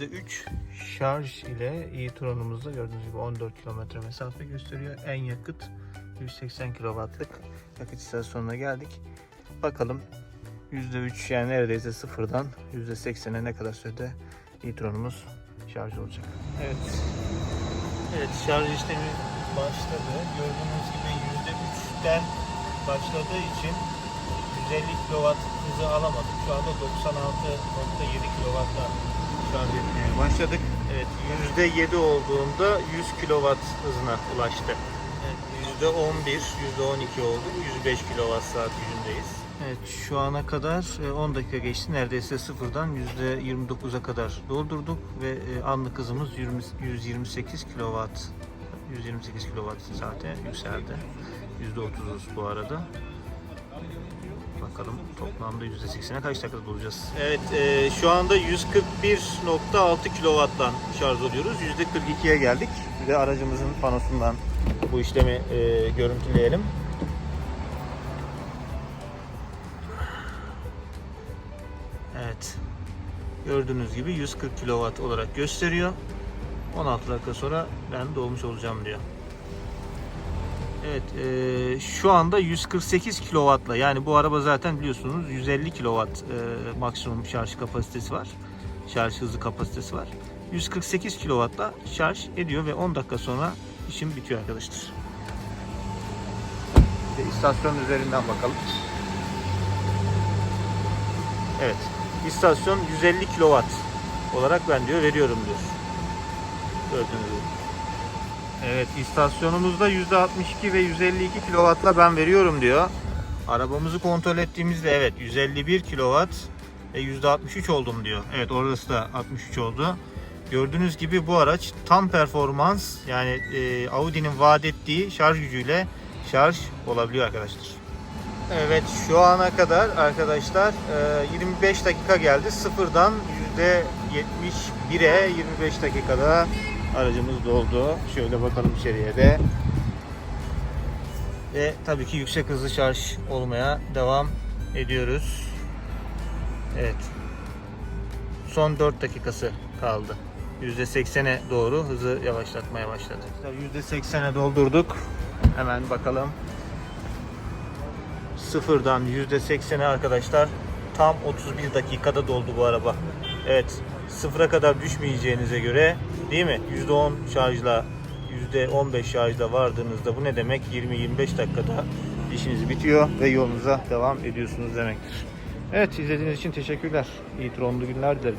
%3 şarj ile e-tronumuzda gördüğünüz gibi 14 kilometre mesafe gösteriyor. En yakıt 180 kW'lık yakıt istasyonuna geldik. Bakalım %3 yani neredeyse sıfırdan %80'e ne kadar sürede e-tronumuz şarj olacak. Evet. Evet şarj işlemi başladı. Gördüğünüz gibi %3'ten başladığı için 150 kW hızı alamadık. Şu anda 96.7 kW'da şarj etmeye başladık. Evet %7 olduğunda 100 kW hızına ulaştı. Evet, %11, %12 olduk. 105 kWh saat gücündeyiz. Evet şu ana kadar e, 10 dakika geçti. Neredeyse sıfırdan %29'a kadar doldurduk ve e, anlık hızımız 20 128 kW 128 kW saate yükseldi. %30'uz bu arada. Bakalım toplamda %80'e kaç dakikada dolacağız? Evet e, şu anda 141.6 kW'dan şarj oluyoruz. %42'ye geldik. De aracımızın panosundan bu işlemi e, görüntüleyelim. Evet. Gördüğünüz gibi 140 kW olarak gösteriyor. 16 dakika sonra ben dolmuş olacağım diyor. Evet, e, şu anda 148 kW'la yani bu araba zaten biliyorsunuz 150 kW e, maksimum şarj kapasitesi var. Şarj hızı kapasitesi var. 148 kW'la şarj ediyor ve 10 dakika sonra işim bitiyor arkadaşlar. De istasyon üzerinden bakalım. Evet. İstasyon 150 kW olarak ben diyor veriyorum diyor. Gördüğünüz gibi. Evet istasyonumuzda %62 ve 152 kW'la ben veriyorum diyor. Arabamızı kontrol ettiğimizde evet 151 kW ve %63 oldum diyor. Evet orası da 63 oldu. Gördüğünüz gibi bu araç tam performans yani e, Audi'nin vaat ettiği şarj gücüyle şarj olabiliyor arkadaşlar. Evet şu ana kadar arkadaşlar e, 25 dakika geldi. Sıfırdan %71'e 25 dakikada aracımız doldu. Şöyle bakalım içeriye de. Ve tabii ki yüksek hızlı şarj olmaya devam ediyoruz. Evet. Son 4 dakikası kaldı. %80'e doğru hızı yavaşlatmaya başladı. %80'e doldurduk. Hemen bakalım. Sıfırdan %80'e arkadaşlar tam 31 dakikada doldu bu araba. Evet sıfıra kadar düşmeyeceğinize göre değil mi? %10 şarjla %15 şarjla vardığınızda bu ne demek? 20-25 dakikada işiniz bitiyor ve yolunuza devam ediyorsunuz demektir. Evet izlediğiniz için teşekkürler. İyi tronlu günler dilerim.